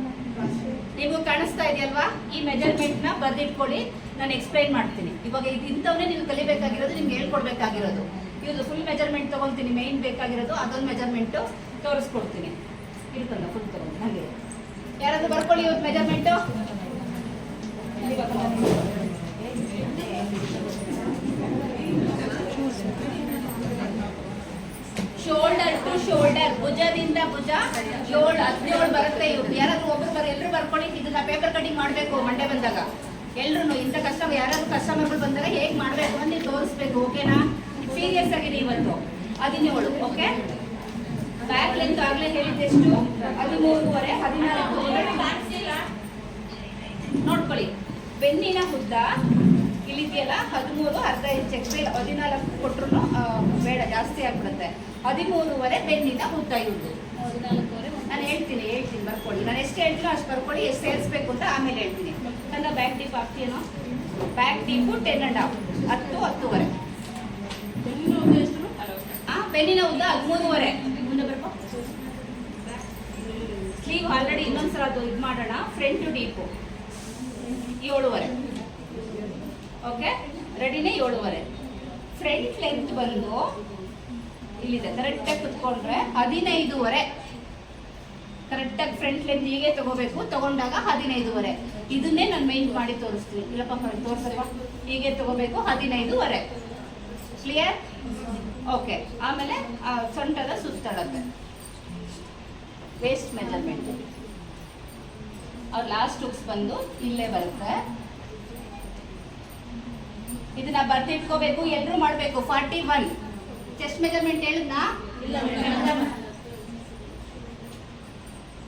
[SPEAKER 1] ನಿಮಗೂ ಕಾಣಿಸ್ತಾ ಇದೆಯಲ್ವಾ? ಈ ಮೆಜರ್ಮೆಂಟ್ನ ಬರ್ದಿಟ್ಕೊಳ್ಳಿ, ನಾನು ಎಕ್ಸ್ಪ್ಲೈನ್ ಮಾಡ್ತೀನಿ. ಇವಾಗ ಇದು ಇಂಥವನ್ನೇ ನೀವು ಕಲಿಬೇಕಾಗಿರೋದು, ನಿಮ್ಗೆ ಹೇಳ್ಕೊಡ್ಬೇಕಾಗಿರೋದು. ಇದು ಫುಲ್ ಮೆಜರ್ಮೆಂಟ್ ತಗೊಂತೀನಿ ಮೇನ್ ಬೇಕಾಗಿರೋದು, ಅದೊಂದು ಮೆಜರ್ಮೆಂಟ್ ತೋರಿಸ್ಕೊಡ್ತೀನಿ. ಇರ್ತಲ್ಲ ಫುಲ್ ತಗೊಂಡು, ಹಾಗೆ. ಯಾರಾದರೂ ಬರ್ಕೊಳ್ಳಿ ಇವತ್ತು ಮೆಜರ್ಮೆಂಟು ಶೋಲ್ಡರ್ ಟು ಶೋಲ್ಡರ್ ಭುಜದಿಂದ ಭುಜ, ಏಳು, ಹದಿನೇಳು ಬರುತ್ತೆ. ಇವ್ರು ಯಾರಾದ್ರೂ ಒಬ್ರು ಬರ ಎಲ್ಲರೂ ಬರ್ಕೊಳ್ಳಿ, ಇದನ್ನ ಪೇಪರ್ ಕಟಿಂಗ್ ಮಾಡಬೇಕು ಮಂಡೆ ಬಂದಾಗ. ಎಲ್ರು ಇಂಥ ಕಸ್ಟಮರ್ ಯಾರಾದ್ರೂ ಕಸ್ಟಮರ್ಗಳು ಬಂದಾಗ ಹೇಗೆ ಮಾಡಬೇಕು ಅಂತ ನೀವು ತೋರಿಸ್ಬೇಕು ಓಕೆನಾ ಸೀರಿಯಸ್ ಆಗಿದೆ ಇವತ್ತು ಹದಿನೇಳು ಓಕೆ ಬ್ಯಾಕ್ ಲೆಂತ್ ಆಗ್ಲೇ ಹೇಳಿದ್ದೆಷ್ಟು? ಹದಿಮೂರುವರೆ, ಹದಿನಾಲ್ಕು. ನೋಡ್ಕೊಳ್ಳಿ. ಬೆನ್ನಿನ ಉದ್ದ ಇಲ್ಲಿದೆಯಲ್ಲ ಹದಿಮೂರು ಅರ್ಧ ಇಂಚ್ ಎಕ್ಸ್ಟ್ರಾ ಇಲ್ಲ ಹದಿನಾಲ್ಕು ಕೊಟ್ಟರು ಬೇಡ ಜಾಸ್ತಿ ಆಗ್ಬಿಡುತ್ತೆ. ಹದಿಮೂರುವರೆ ಬೆನ್ನಿಂದ ಉದ್ದ ಇರುವುದು ನಾನು ಹೇಳ್ತೀನಿ ಹೇಳ್ತೀನಿ ಬರ್ಕೊಳ್ಳಿ. ನಾನು ಎಷ್ಟು ಹೇಳ್ತೀನೋ ಅಷ್ಟು ಬರ್ಕೊಳ್ಳಿ ಎಷ್ಟು ಸೇರಿಸ್ಬೇಕು ಅಂತ ಆಮೇಲೆ ಹೇಳ್ತೀನಿ. ನನ್ನ back deep ಹಾಕ್ತೀನೋ back deep ten and half ಹತ್ತು ಹತ್ತುವರೆ. ಹಾಂ ಬೆನ್ನಿನ ಉದ್ದ ಹದಿಮೂರುವರೆ. ಮುಂದೆ ಬರ್ಕೋ. ಸ್ಲೀವ್ ಆಲ್ರೆಡಿ ಇನ್ನೊಂದ್ಸಲ ಅದು ಇದು ಮಾಡೋಣ ಫ್ರಂಟ್ ಡೀಪು ಏಳುವರೆ. ಓಕೆ ರೆಡಿನೇ ಏಳುವರೆ. ಫ್ರಂಟ್ ಲೆಂತ್ ಬಂದು ಇಲ್ಲಿದೆ. ಕರೆಕ್ಟಾಗಿ ಕುತ್ಕೊಂಡ್ರೆ ಹದಿನೈದುವರೆ. ಕರೆಕ್ಟಾಗಿ ಫ್ರಂಟ್ ಲೆಂತ್ ಹೀಗೆ ತಗೋಬೇಕು. ತಗೊಂಡಾಗ ಹದಿನೈದುವರೆ. ಇದನ್ನೇ ನಾನು ಮೈಂಡ್ ಮಾಡಿ ತೋರಿಸ್ತೀನಿ. ಇಲ್ಲಪ್ಪ ತೋರಿಸಲ್ವಾ? ಹೀಗೆ ತಗೋಬೇಕು ಹದಿನೈದುವರೆ. ಕ್ಲಿಯರ್ ಓಕೆ ಆಮೇಲೆ ಸೊಂಟದ ಸುತ್ತಾಡುತ್ತೆ ವೇಸ್ಟ್ ಮೆಜರ್ಮೆಂಟ್ ಅವ್ರು ಲಾಸ್ಟ್ ಹುಕ್ಸ್ ಬಂದು ಇಲ್ಲೇ ಬರುತ್ತೆ. ಇದನ್ನ ಬರ್ದಿಟ್ಕೋಬೇಕು ಎಲ್ಲರೂ ಮಾಡಬೇಕು. ಫಾರ್ಟಿ ಒನ್ ಚೆಸ್ಟ್ ಮೆಜರ್ಮೆಂಟ್ ಹೇಳಿದ್ನಾ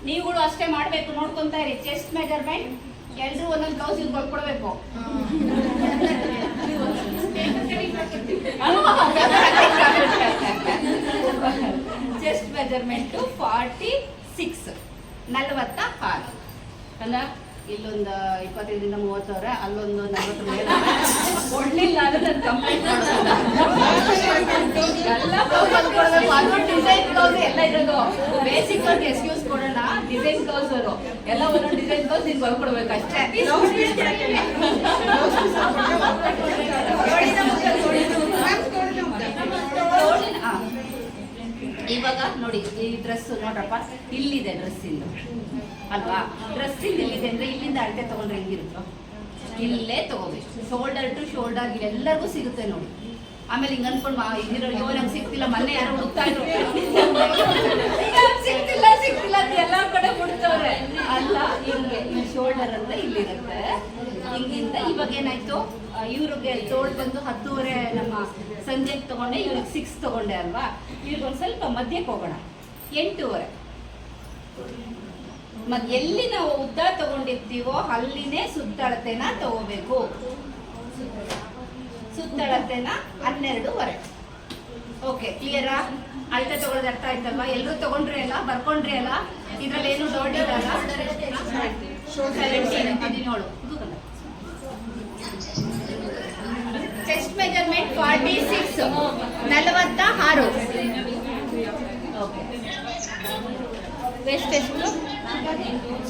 [SPEAKER 1] ನೀವುಗಳು ಅಷ್ಟೇ ಮಾಡಬೇಕು, ನೋಡ್ಕೊಂತ ಇರಿ. ಚೆಸ್ಟ್ ಮೆಜರ್ಮೆಂಟ್ ಎಲ್ಲರೂ ಒಂದೊಂದು ಬ್ಲೌಸ್ ಇದು ಕೊಡ್ಕೊಡ್ಬೇಕು ಚೆಸ್ಟ್ ಮೆಜರ್ಮೆಂಟ್ ಫಾರ್ಟಿ ಸಿಕ್ಸ್ ನಲ್ವತ್ತ ಆರು. ಅಲ್ಲ? ಇಲ್ಲೊಂದು ಇಪ್ಪತ್ತೈದರಿಂದ ಮೂವತ್ತು ಸಾವಿರ ಅಲ್ಲೊಂದು ನಲ್ವತ್ತು ಮೇಲೆ. ಕೊಡ್ಲಿಲ್ಲ ಅಂದ್ರೆ ನಾನು ಕಂಪ್ಲೇಂಟ್ ಎಲ್ಲ ಇರೋದು ಬೇಸಿಕ್ ಒಂದು ಎಕ್ಸ್ಕ್ಯೂಸ್ ಕೊಡೋಣ ಡಿಸೈನ್ ಅವರು ಎಲ್ಲ ಒಂದೊಂದು ಡಿಸೈನ್ ಬ್ಲೌಸ್ ನೀನು ಬರ್ಕೊಡ್ಬೇಕು ಅಷ್ಟೇ. ಇವಾಗ ನೋಡಿ ಈ ಡ್ರೆಸ್ ನೋಡ್ರಪ್ಪ ಇಲ್ಲಿದೆ ಡ್ರೆಸ್ ಇಂದು ಅಲ್ವಾ? ಡ್ರೆಸ್ ಇಲ್ಲಿದೆ ಅಂದ್ರೆ ಇಲ್ಲಿಂದ ಅಳತೆ ತಗೊಂಡ್ರೆ ಹೆಂಗಿರುತ್ತೋ? ಇಲ್ಲೇ ತಗೋಬೇಕು. ಶೋಲ್ಡರ್ ಟು ಶೋಲ್ಡರ್ ಎಲ್ಲರಿಗೂ ಸಿಗುತ್ತೆ ನೋಡಿ. ಆಮೇಲೆ ಹಿಂಗ್ ಅನ್ಕೊಂಡು ಇದಿರೋ ಅಯ್ಯೋ ನಂಗೆ ಸಿಗ್ತಿಲ್ಲ ಮೊನ್ನೆ ಯಾರೋ ಹುಡುಕ್ತಾ ಇದ್ರು. ಸಿಗ್ತಿಲ್ಲ ಸಿಗ್ತಿಲ್ಲ ಅಂತ ಎಲ್ಲ ಕಡೆ ಹುಡುಕ್ತವ್ರೆ. ಅಲ್ಲ ಹಿಂಗೆ ಈ ಶೋಲ್ಡರ್ ಅಂತ ಇಲ್ಲಿರುತ್ತೆ. ಹಿಂಗಿಂತ ಇವಾಗ ಏನಾಯ್ತು? ಇವ್ರಿಗೆ ತೋಳ್ ಬಂದು ಹತ್ತುವರೆ ನಮ್ಮ ಸಂಜೆ ತಗೊಂಡೆ ಇವ್ರಿಗೆ ಸಿಕ್ಸ್ ತಗೊಂಡೆ ಅಲ್ವಾ? ಇವ್ರಿಗೆ ಒಂದ್ ಸ್ವಲ್ಪ ಮಧ್ಯಕ್ಕೆ ಹೋಗೋಣ. ಎಂಟೂವರೆ. ಮತ್ ಎಲ್ಲಿ ನಾವು ಉದ್ದ ತಗೊಂಡಿರ್ತೀವೋ ಅಲ್ಲಿನೇ ಸುತ್ತಳತೆನ ತಗೋಬೇಕು. ಸುತ್ತಳತೆನ ಹನ್ನೆರಡೂವರೆ. ಓಕೆ ಕ್ಲಿಯರಾ ಅಳತೆ ತಗೊಳ್ಳೋದು ಅರ್ಥ ಆಯ್ತಲ್ವಾ? ಎಲ್ಲರೂ ತಗೊಂಡ್ರಿ ಅಲ್ಲ ಬರ್ಕೊಂಡ್ರಿ ಅಲ್ಲ? ಇದ್ರಲ್ಲಿ ಏನು ಡೌಟ್ ಇರಲ್ಲ ಹದಿನೇಳು. ಚೆಸ್ಟ್ ಮೆಜರ್ಮೆಂಟ್ ಫಾರ್ಟಿ ಸಿಕ್ಸ್ ನಲವತ್ತ ಆರು. ವೆಸ್ಟ್ ಎಷ್ಟು?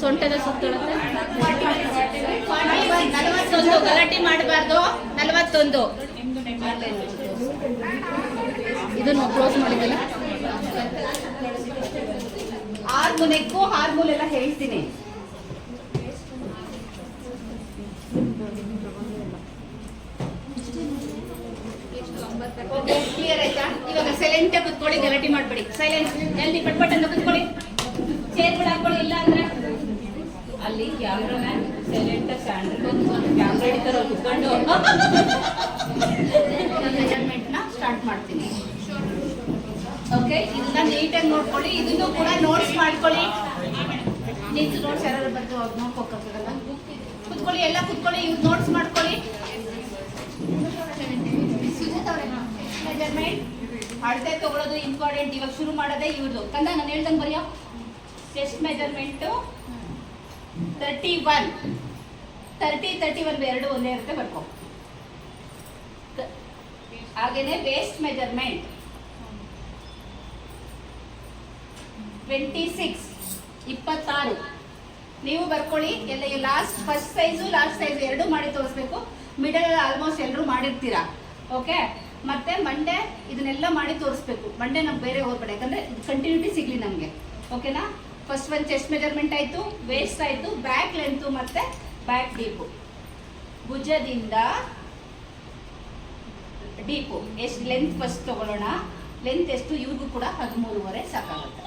[SPEAKER 1] ಸೊಂಟದ ಸುತ್ತೊಳಗೆ ನಲವತ್ತೊಂದು ಗಲಾಟೆ ಮಾಡಬಾರ್ದು. ನಲವತ್ತೊಂದು. ಇದನ್ನು ಕ್ಲೋಸ್ ಮಾಡಿದ್ದಿಲ್ಲ? ಆರು ಮುನೆಕ್ಕೂ ಆರು ಮೂಲೆಲ್ಲ ಹೇಳ್ತೀನಿ. ಓಕೆ ಕ್ಲಿಯರ್ ಆಯ್ತಾ? ಇವಾಗ ಸೈಲೆಂಟ್ ಕುತ್ಕೊಳ್ಳಿ, ಗಲಾಟೆ ಮಾಡಬೇಡಿ. ಸೈಲೆಂಟ್ ಜಲ್ದಿ ಪಟ್ ಪಟ್ ಅಂತ ಕುತ್ಕೊಳ್ಳಿ. ಚೇರ್ ಕೂಡ ಹಾಕೊಳ್ಳಿ, ಇಲ್ಲ ಅಂದ್ರೆ? ಅಲ್ಲಿ ಕ್ಯಾಮ್ರಾಮ್ಯಾನ್ ಸೈಲೆಂಟ್ ಸ್ಟ್ಯಾಂಡ್ ಕ್ಯಾಮ್ರಾ ಹಿಡಿತಾರ ಕುತ್ಕೊಂಡು ಮೆಜರ್ಮೆಂಟ್ನ ಸ್ಟಾರ್ಟ್ ಮಾಡ್ತೀನಿ. ಓಕೆ ಇದನ್ನ ನೀಟಾಗಿ ನೋಡ್ಕೊಳ್ಳಿ. ಇದನ್ನು ಕೂಡ ನೋಟ್ಸ್ ಮಾಡ್ಕೊಳ್ಳಿ. ನಿಂತು ನೋಟ್ಸ್ ಯಾರಾದ್ರು ಬಂದು ಅವ್ರು ನೋಡ್ಕೋಕ್ಕಾಗಲ್ಲ ಕುತ್ಕೊಳ್ಳಿ, ಎಲ್ಲ ಕುತ್ಕೊಳ್ಳಿ, ಇವ್ರು ನೋಟ್ಸ್ ಮಾಡ್ಕೊಳ್ಳಿ. ಮೆಜರ್ಮೆಂಟ್ ಅಳತೆ ತಗೊಳ್ಳೋದು ಇಂಪಾರ್ಟೆಂಟ್ ಇವಾಗ ಶುರು ಮಾಡೋದೇ ಇವ್ರದ್ದು ಕಂದ, ನಾನು ಹೇಳ್ದಂಗೆ ಬರೆಯೋ? Chest measurement thirty one thirty thirty one ಎರಡು ಒಂದೇ ಇರುತ್ತೆ ಬರ್ಕೊ. ಹಾಗೇನೆ ವೇಸ್ಟ್ ಮೆಜರ್ಮೆಂಟ್ ಟ್ವೆಂಟಿ ಸಿಕ್ಸ್ ಇಪ್ಪತ್ತಾರು. ನೀವು ಬರ್ಕೊಳ್ಳಿ. ಎಲ್ಲ ಈ last first size last size ಎರಡು ಮಾಡಿ ತೋರಿಸ್ಬೇಕು. ಮಿಡಲ್ ಆಲ್ಮೋಸ್ಟ್ ಎಲ್ಲರೂ ಮಾಡಿರ್ತೀರಾ? ಓಕೆ ಮತ್ತೆ ಮಂಡೆ ಇದನ್ನೆಲ್ಲ ಮಾಡಿ ತೋರಿಸ್ಬೇಕು. ಮಂಡೆ ನಮ್ಗೆ ಬೇರೆ ಹೋಗ್ಬೇಡ, ಯಾಕಂದ್ರೆ ಕಂಟಿನ್ಯೂಟಿ ಸಿಗ್ಲಿ ನಮಗೆ. ಓಕೆನಾ ಫಸ್ಟ್ ಒಂದು ಚೆಸ್ಟ್ ಮೆಜರ್ಮೆಂಟ್ ಆಯಿತು ವೇಸ್ಟ್ ಆಯಿತು ಬ್ಯಾಕ್ ಲೆಂತು ಮತ್ತೆ ಬ್ಯಾಕ್ ಡೀಪು ಭುಜದಿಂದ ಡೀಪು ಎಷ್ಟು ಲೆಂತ್ ಫಸ್ಟ್ ತಗೊಳ್ಳೋಣ? ಲೆಂತ್ ಎಷ್ಟು? ಇವ್ರಿಗೂ ಕೂಡ ಹದಿಮೂರುವರೆ ಸಾಕಾಗುತ್ತೆ.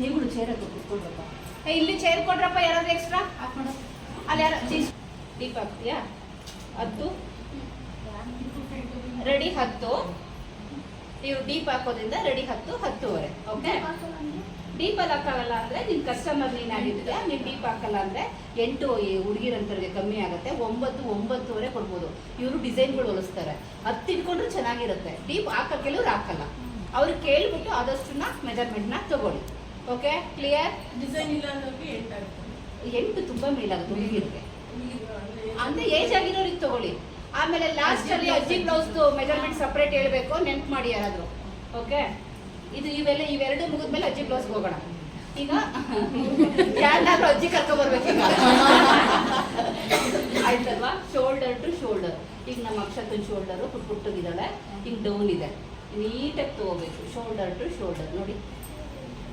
[SPEAKER 1] ನೀವುಗಳು ಚೇರ್ ಹತ್ತು ಕೂತ್ಕೊಳ್ರಪ್ಪ ಏ, ಇಲ್ಲಿ ಚೇರ್ ಕೊಡ್ರಪ್ಪ, ಯಾರಾದ್ರೂ ಎಕ್ಸ್ಟ್ರಾ ಹಾಕೊಂಡು ಅಲ್ಲಿ ಯಾರು ಡೀಪ್ ಆಗ್ತೀಯಾ? ಹತ್ತು. ರೆಡಿ ಹತ್ತು. ನೀವು ಡೀಪ್ ಹಾಕೋದ್ರಿಂದ ರೆಡಿ ಹತ್ತು ಹತ್ತುವರೆ. ಓಕೆ ಡೀಪ್ ಅಲ್ಲಿ ಹಾಕಾಗಲ್ಲ ಅಂದ್ರೆ ನಿಮ್ಮ ಕಸ್ಟಮರ್ ನೀನ್ ಆಗಿದ್ರೆ ನೀವು ಡೀಪ್ ಹಾಕಲ್ಲ ಅಂದ್ರೆ ಎಂಟು ಹುಡುಗಿರಂತವ್ರಿಗೆ ಕಮ್ಮಿ ಆಗುತ್ತೆ. ಒಂಬತ್ತು ಒಂಬತ್ತುವರೆ ಕೊಡ್ಬೋದು. ಇವರು ಡಿಸೈನ್ಗಳು ಹೊಲಿಸ್ತಾರೆ. ಹತ್ತು ಇಟ್ಕೊಂಡ್ರೆ ಚೆನ್ನಾಗಿರುತ್ತೆ. ಡೀಪ್ ಹಾಕ ಕೆಲವ್ರು ಹಾಕಲ್ಲ. ಅವ್ರು ಕೇಳ್ಬಿಟ್ಟು ಆದಷ್ಟನ್ನ ಮೆಜರ್ಮೆಂಟ್ನ ತಗೊಳ್ಳಿ. ಓಕೆ ಕ್ಲಿಯರ್
[SPEAKER 2] ಡಿಸೈನ್ ಇಲ್ಲ
[SPEAKER 1] ಎಂಟು ತುಂಬಾ ಮೇಲಾಗುತ್ತೆ ಹುಡುಗಿರಿಗೆ. ಅಂದ್ರೆ ಏಜ್ ಆಗಿರೋರಿಗೆ ತಗೊಳ್ಳಿ. ಆಮೇಲೆ ಲಾಸ್ಟ್ ಅಲ್ಲಿ ಅಜ್ಜಿ ಬ್ಲೌಸ್ ಮೆಜರ್ಮೆಂಟ್ ಸಪ್ರೇಟ್ ಹೇಳ್ಬೇಕು ನೆನ್ಪು ಮಾಡಿ ಯಾರಾದ್ರು. ಓಕೆ ಇದು ಇವೆಲ್ಲ ಇವೆರಡು ಮುಗಿದ ಮೇಲೆ ಅಜ್ಜಿ ಬ್ಲೌಸ್ ಹೋಗೋಣ. ಈಗ ಯಾರನ್ನಾದ್ರೂ ಅಜ್ಜಿ ಕರ್ಕೊ ಬರ್ಬೇಕು ಈಗ. ಆಯ್ತಲ್ವಾ? ಶೋಲ್ಡರ್ ಟು ಶೋಲ್ಡರ್ ಈಗ ನಮ್ಮ ಅಕ್ಷತನ್ ಶೋಲ್ಡರು ಪುಟ್ ಪುಟ್ಟಗಿದ್ದಾಳೆ. ಈಗ ಡೌನ್ ಇದೆ. ನೀಟಾಗಿ ತಗೋಬೇಕು. ಶೋಲ್ಡರ್ ಟು ಶೋಲ್ಡರ್ ನೋಡಿ.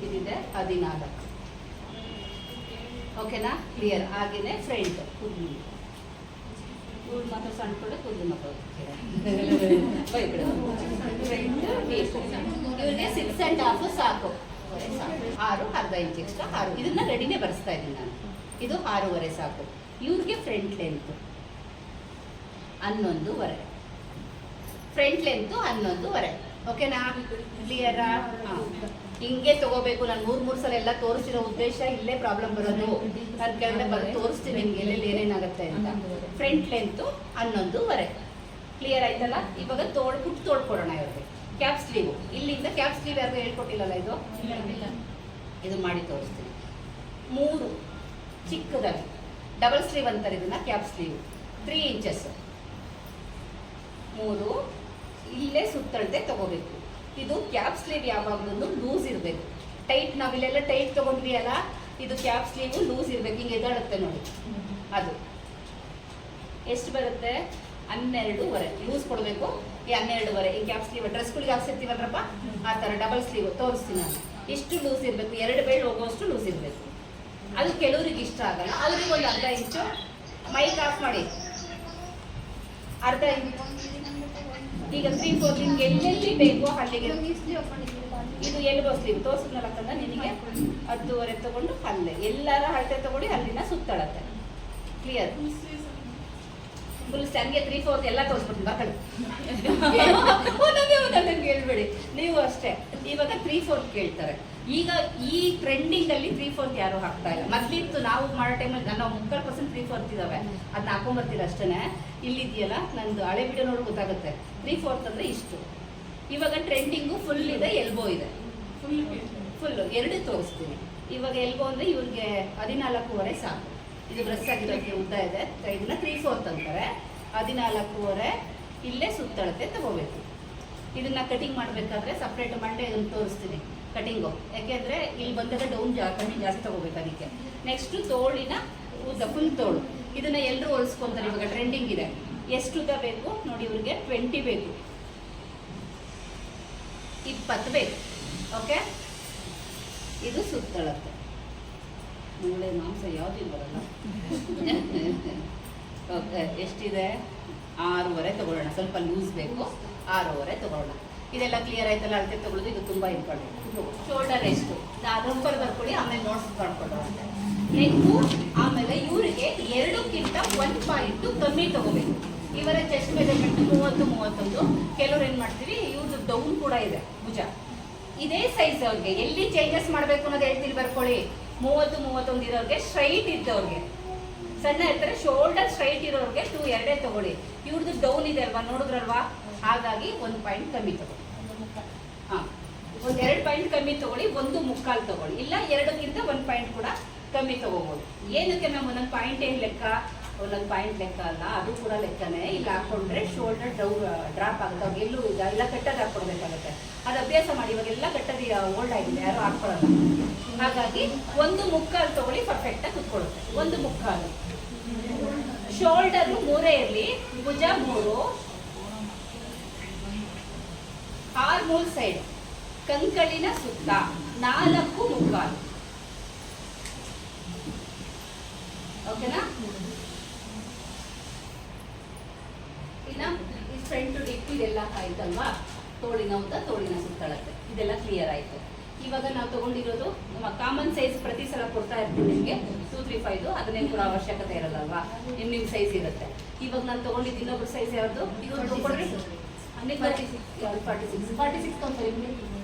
[SPEAKER 1] ಇದಿದೆ ಹದಿನಾಲ್ಕು. ಓಕೆನಾ ಕ್ಲಿಯರ್ ಹಾಗೇನೆ ಫ್ರಂಟ್ ಕೂದಲು ಮಾತ್ರ ಸಣ್ಣ ಕೂಡ ಕೂದಲು ಮಾತ್ರ ಇವ್ರಿಗೆ ಸಿಕ್ಸ್ ಆ್ಯಂಡ್ ಹಾಫ್ ಸಾಕು. ಆರು, ಅರ್ಧ ಇಂಚ್ ಎಕ್ಸ್ಟ್ರಾ ಆರು. ಇದನ್ನ ರೆಡಿನೇ ಬರೆಸ್ತಾ ಇದ್ದೀನಿ ನಾನು. ಇದು ಆರೂವರೆ ಸಾಕು. ಇವ್ರಿಗೆ ಫ್ರಂಟ್ ಲೆಂತ್ ಹನ್ನೊಂದುವರೆ. ಫ್ರಂಟ್ ಲೆಂತು ಹನ್ನೊಂದುವರೆ. ಓಕೆನಾ ಕ್ಲಿಯರಾ ಹಾಂ. ಹಿಂಗೆ ತಗೋಬೇಕು, ನಾನು ಮೂರ್ ಮೂರ್ ಸಲ ಎಲ್ಲ ತೋರಿಸಿರೋ ಉದ್ದೇಶ ಇಲ್ಲೇ ಪ್ರಾಬ್ಲಮ್ ಬರೋದು. ನಾನು ಕೆಳಗಡೆ ತೋರಿಸ್ತೀನಿ ನಿಮ್ಗೆ ಎಲ್ಲೆಲ್ಲಿ ಏನೇನಾಗುತ್ತೆ ಅಂತ. ಫ್ರಂಟ್ ಲೆಂತು ಹನ್ನೊಂದುವರೆ. ಕ್ಲಿಯರ್ ಆಯ್ತಲ್ಲ? ಇವಾಗ ತೋಡ್ ಪುಟ್ಟು ತೋಡ್ಕೊಡೋಣ ಇವ್ರಿಗೆ. ಕ್ಯಾಪ್ ಸ್ಲೀವ್ ಇಲ್ಲಿಂದ ಕ್ಯಾಪ್ ಸ್ಲೀವ್ ಯಾರಿಗೂ ಹೇಳ್ಕೊಟ್ಟಿಲ್ಲಲ್ಲ ಇದು? ಇದು ಮಾಡಿ ತೋರಿಸ್ತೀನಿ. ಮೂರು, ಚಿಕ್ಕದಾಗಿ. ಡಬಲ್ ಸ್ಲೀವ್ ಅಂತಾರೆ ಇದನ್ನ ಕ್ಯಾಪ್ ಸ್ಲೀವ್ ತ್ರೀ ಇಂಚಸ್ ಮೂರು, ಇಲ್ಲೇ ಸುತ್ತಳತೆ ತಗೋಬೇಕು. ಇದು ಕ್ಯಾಪ್ ಸ್ಲೀವ್ ಯಾವಾಗಲೂ ಲೂಸ್ ಇರಬೇಕು. ಟೈಟ್ ನಾವಿಲ್ಲೆಲ್ಲ ಟೈಟ್ ತಗೊಂಡ್ವಿ ಅಲ್ಲ, ಇದು ಕ್ಯಾಪ್ ಸ್ಲೀವ್ ಲೂಸ್ ಇರಬೇಕು. ಹಿಂಗೆ ಎದಾಡುತ್ತೆ ನೋಡಿ. ಅದು. ಎಷ್ಟು ಬರುತ್ತೆ? ಹನ್ನೆರಡೂವರೆ. ಲೂಸ್ ಕೊಡಬೇಕು. ಈ ಹನ್ನೆರಡುವರೆ. ಈ ಕ್ಯಾಪ್ ಸ್ಲೀವ್ ಡ್ರೆಸ್ಗಳಿಗೆ ಹಾಕ್ಸಿರ್ತೀವಲ್ರಪ್ಪ ಆ ಥರ ಡಬಲ್ ಸ್ಲೀವ್ ತೋರಿಸ್ತೀನಿ ನಾನು. ಇಷ್ಟು ಲೂಸ್ ಇರಬೇಕು. ಎರಡು ಬೇಳೆ ಹೋಗುವಷ್ಟು ಲೂಸ್ ಇರಬೇಕು. ಅದು ಕೆಲವ್ರಿಗೆ ಇಷ್ಟ ಆಗಲ್ಲ. ಅವ್ರಿಗೆ ಒಂದು ಅರ್ಧ ಇಂಚು ಮೈಕ್ ಆಫ್ ಮಾಡಿ. ಅರ್ಧ ಇಂಚು ಈಗ ತ್ರೀ ಫೋರ್ ನಿಮ್ಗೆ ಎಲ್ಲೆಲ್ಲಿ ಬೇಕು ಅಲ್ಲಿಗೆ. ಇದು ಎಲ್ಬೋ ಸ್ಲೀವ್ ತೋರಿಸಿದ್ನಲ್ಲಕ್ಕಂದ ನಿನಗೆ? ಹತ್ತುವರೆ ತಗೊಂಡು ಅಲ್ಲೇ. ಎಲ್ಲರ ಹಳತೆ ತಗೊಂಡು ಅಲ್ಲಿನ ಸುತ್ತಾಡತ್ತೆ ಕ್ಲಿಯರ್ ಫುಲ್ ಹಂಗೆ ತ್ರೀ ಫೋರ್ತ್ ಎಲ್ಲ ತೋರಿಸ್ಬಿಟ್ಟು ಮಕ್ಕಳು ಹೇಳ್ಬೇಡಿ ನೀವು ಅಷ್ಟೇ. ಇವಾಗ ತ್ರೀ ಫೋರ್ತ್ ಕೇಳ್ತಾರೆ. ಈಗ ಈ ಟ್ರೆಂಡಿಂಗ್ ಅಲ್ಲಿ ತ್ರೀ ಫೋರ್ತ್ ಯಾರು ಹಾಕ್ತಾ ಇಲ್ಲ. ಮೊದ್ಲಿತ್ತು ನಾವು ಮಾಡೋ ಟೈಮಲ್ಲಿ ನನ್ನ ಮುಕ್ಕಾಲು ಪರ್ಸೆಂಟ್ ತ್ರೀ ಫೋರ್ತ್ ಇದಾವೆ. ಅದನ್ನ ಹಾಕೊಂಬರ್ತೀರ ಅಷ್ಟೇ ಇಲ್ಲಿದೆಯಲ್ಲ ನಂದು ಹಳೆ ವಿಡಿಯೋ ನೋಡಿ ಗೊತ್ತಾಗುತ್ತೆ. ತ್ರೀ ಫೋರ್ತ್ ಅಂದ್ರೆ ಇಷ್ಟು. ಇವಾಗ ಟ್ರೆಂಡಿಂಗು ಫುಲ್ ಇದೆ ಎಲ್ಬೋ ಇದೆ.
[SPEAKER 2] ಫುಲ್
[SPEAKER 1] ಫುಲ್ ಎರಡು ತೋರಿಸ್ತೀನಿ. ಇವಾಗ ಎಲ್ಬೋ ಅಂದ್ರೆ ಇವ್ರಿಗೆ ಹದಿನಾಲ್ಕೂವರೆ ಸಾಕು. ಇದು ಬ್ರೆಸ್ ಆಗಿರೋಕ್ಕೆ ಉದ್ದ ಇದೆ. ಇದನ್ನ ತ್ರೀ ಫೋರ್ತ್ ಅಂತಾರೆ. ಹದಿನಾಲ್ಕೂವರೆ ಇಲ್ಲೇ ಸುತ್ತಳತೆ ತಗೋಬೇಕು. ಇದನ್ನ ಕಟಿಂಗ್ ಮಾಡಬೇಕಾದ್ರೆ ಸಪ್ರೇಟ್ ಮಂಡೆ ಇದನ್ನ ತೋರಿಸ್ತೀನಿ. ಕಟಿಂಗು. ಯಾಕೆಂದ್ರೆ ಇಲ್ಲಿ ಬಂದಾಗ ಡೌನ್ ಜಾ ಜಾಸ್ತಿ ತಗೋಬೇಕು ಅದಕ್ಕೆ ನೆಕ್ಸ್ಟ್ ತೋಳಿನ ಉದ್ದ ಫುಲ್ ತೋಳು. ಇದನ್ನ ಎಲ್ಲರೂ ಹೊಲಿಸ್ಕೊಂತಾರೆ. ಇವಾಗ ಟ್ರೆಂಡಿಂಗ್ ಇದೆ. ಎಷ್ಟು ಉದ್ದ ಬೇಕು? ನೋಡಿ, ಇವ್ರಿಗೆ ಟ್ವೆಂಟಿ ಬೇಕು. ಇಪ್ಪತ್ತು ಬೇಕು. ಓಕೆ ಇದು ಸುತ್ತಳತ್ತೆ. ಮೂಳೆ ಮಾಂಸ ಯಾವ್ದು ಬರಲ್ಲ ಓಕೆ ಎಷ್ಟಿದೆ? ಆರೂವರೆ ತಗೊಳ್ಳೋಣ. ಸ್ವಲ್ಪ ಲೂಸ್ ಬೇಕು. ಆರೂವರೆ ತಗೊಳ್ಳೋಣ. ಇದೆಲ್ಲ ಕ್ಲಿಯರ್ ಆಯ್ತಲ್ಲ, ಅಳತೆ ತಗೊಳ್ಳೋದು ಇದು ತುಂಬ ಇಂಪಾರ್ಟೆಂಟ್ ಶೋಲ್ಡರ್ ಎಷ್ಟು ನಂಬರ್ ಬರ್ಕೊಳ್ಳಿ, ಆಮೇಲೆ ನೋಟ್ಸ್ ಮಾಡ್ಕೊಳ್ಳೋದಂತೆ ನೆಕ್ಕು ಆಮೇಲೆ ಇವರಿಗೆ ಎರಡಕ್ಕಿಂತ ಒನ್ ಪಾಯಿಂಟು ಕಮ್ಮಿ ತಗೋಬೇಕು. ಇವರ ಚೆಸ್ಟ್ ಮೆಜರ್ಮೆಂಟ್ ಮೂವತ್ತು, ಮೂವತ್ತೊಂದು. ಕೆಲವ್ರು ಏನು ಮಾಡ್ತೀವಿ ಇವ್ರದ್ದು ಡೌನ್ ಕೂಡ ಇದೆ, ಭುಜ. ಇದೇ ಸೈಜ್ ಅವ್ರಿಗೆ. ಎಲ್ಲಿ ಚೇಂಜಸ್ ಮಾಡಬೇಕು ಅನ್ನೋದು ಹೇಳ್ತೀರಿ ಬರ್ಕೊಳ್ಳಿ. ಮೂವತ್ತು, ಮೂವತ್ತೊಂದು ಇರೋರಿಗೆ ಸ್ಟ್ರೈಟ್ ಇದ್ದವ್ರಿಗೆ. ಸಣ್ಣ ಇರ್ತಾರೆ ಶೋಲ್ಡರ್ ಸ್ಟ್ರೈಟ್ ಇರೋರಿಗೆ ಟೂ ಎರಡೇ ತಗೊಳ್ಳಿ. ಇವ್ರದ್ದು ಡೌನ್ ಇದೆ ಅಲ್ವಾ, ನೋಡಿದ್ರಲ್ವಾ? ಹಾಗಾಗಿ ಒಂದು ಪಾಯಿಂಟ್ ಕಮ್ಮಿ ತಗೊಳ್ಳಿ. ಹಾಂ. ಒಂದು ಎರಡು ಪಾಯಿಂಟ್ ಕಮ್ಮಿ ತಗೊಳ್ಳಿ, ಒಂದು ಮುಕ್ಕಾಲು ತಗೊಳ್ಳಿ. ಇಲ್ಲ, ಎರಡಕ್ಕಿಂತ ಒಂದು ಪಾಯಿಂಟ್ ಕೂಡ ಕಮ್ಮಿ ತಗೋಬಹುದು ಏನಕ್ಕೆ ನಾವು ಒಂದೊಂದು ಪಾಯಿಂಟ್ ಏನು ಲೆಕ್ಕ? ಒಂದೊಂದು ಪಾಯಿಂಟ್ ಲೆಕ್ಕ ಅಲ್ಲ, ಅದು ಕೂಡ ಲೆಕ್ಕನೇ. ಇಲ್ಲಿ, ಹಾಕೊಂಡ್ರೆ ಶೋಲ್ಡರ್ ಡೌ ಡ್ರಾಪ್ ಆಗುತ್ತೆ. ಅವಾಗ ಎಲ್ಲೂ ಈಗ ಎಲ್ಲ ಕಟ್ಟೋದು ಹಾಕೊಡ್ಬೇಕಾಗುತ್ತೆ. ಅದು ಅಭ್ಯಾಸ ಮಾಡಿ ಇವಾಗೆಲ್ಲ ಕಟ್ಟದಿ ಓಲ್ಡ್ ಆಗಿದೆ, ಯಾರು ಹಾಕೊಳ್ಳಲ್ಲ ಹಾಗಾಗಿ ಒಂದು ಮುಕ್ಕಾಲು ತಗೊಳ್ಳಿ ಪರ್ಫೆಕ್ಟಾಗಿ ಕುತ್ಕೊಳ್ಳುತ್ತೆ. ಒಂದು ಮುಕ್ಕಾಲು. ಶೋಲ್ಡರ್ ಮೂರೇ ಇರಲಿ. ಭುಜ ಮೂರು. ಹಾರ್ಮೋಲ್ ಸೈಡ್. ಕಂಕಳಿನ ಸುತ್ತ. ನಾಲ್ಕು ಮುಕ್ಕಾಲು ಓಕೆನಾ? ಇನ್ನ ಫ್ರಂಟ್ ಡಿಪ್ ಇದೆಲ್ಲ ಆಯ್ತಲ್ವಾ? ತೋಳಿನ ಉದ್ದ, ತೋಳಿನ ಸುತ್ತಳತೆ ಇದೆಲ್ಲ ಕ್ಲಿಯರ್ ಆಯ್ತು. ಇವಾಗ ನಾವು ತಗೊಂಡಿರೋದು ನಮ್ಮ ಕಾಮನ್ ಸೈಜ್ ಪ್ರತಿ ಸಲ ಕೊಡ್ತಾ ಇರ್ತೀವಿ ನಿಮಗೆ. ಟೂ ತ್ರೀ ಫೈವ್ ಅದನ್ನೇ ಕೂಡ ಅವಶ್ಯಕತೆ ಇರಲ್ಲಲ್ವಾ ನಿಮ್ ನಿಮ್ಮ ಸೈಜ್ ಇರುತ್ತೆ. ಇವಾಗ ನಾನು ತಗೊಂಡಿದ್ದು ಇನ್ನೊಬ್ರು ಸೈಜ್ ಯಾವುದು ಇವ್ರದ್ದು ಕೊಡ್ರಿ forty six forty six forty six ತೊಗೊಂಡ್ರಿ ಹೇಳೋದಲ್ಲ